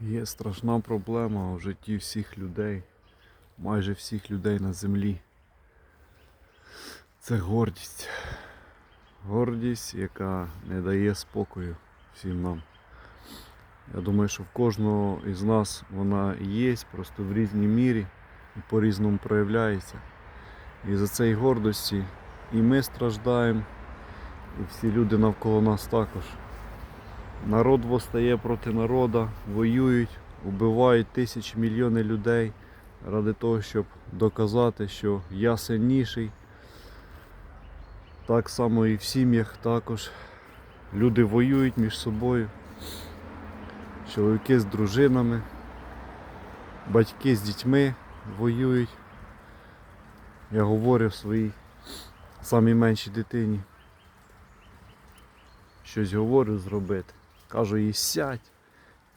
Є страшна проблема в житті всіх людей, майже всіх людей на землі. Це гордість. Гордість, яка не дає спокою всім нам. Я думаю, що в кожного із нас вона є, просто в різній мірі і по-різному проявляється. І за цієї гордості і ми страждаємо, і всі люди навколо нас також. Народ восстає проти народа, воюють, вбивають тисячі мільйони людей ради того, щоб доказати, що я сильніший. Так само і в сім'ях також. Люди воюють між собою. Чоловіки з дружинами, батьки з дітьми воюють. Я говорю своїй самій меншій дитині. Щось говорю зробити. Кажу їй сядь.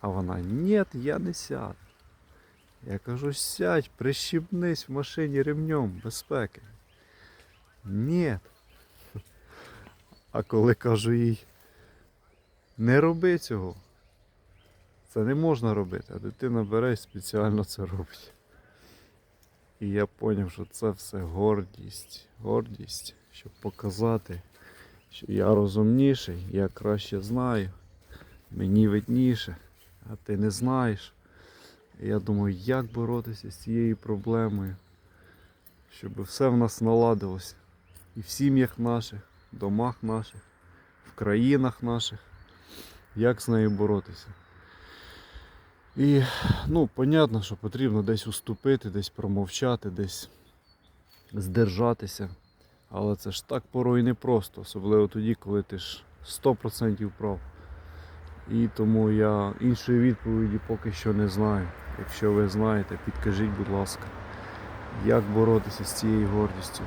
А вона ні, я не сяду. Я кажу, сядь, прищіпнись в машині ремнем безпеки. Ні. А коли кажу їй, не роби цього. Це не можна робити, а дитина бере і спеціально це робить. І я зрозумів, що це все гордість. Гордість, щоб показати, що я розумніший, я краще знаю, мені видніше, а ти не знаєш. Я думаю, як боротися з цією проблемою, щоб все в нас наладилося. І в сім'ях наших, в домах наших, в країнах наших. Як з нею боротися? І, ну, понятно, що потрібно десь уступити, десь промовчати, десь здержатися. Але це ж так порой непросто, особливо тоді, коли ти ж 100% прав. І тому я іншої відповіді поки що не знаю. Якщо ви знаєте, підкажіть, будь ласка, як боротися з цією гордістю.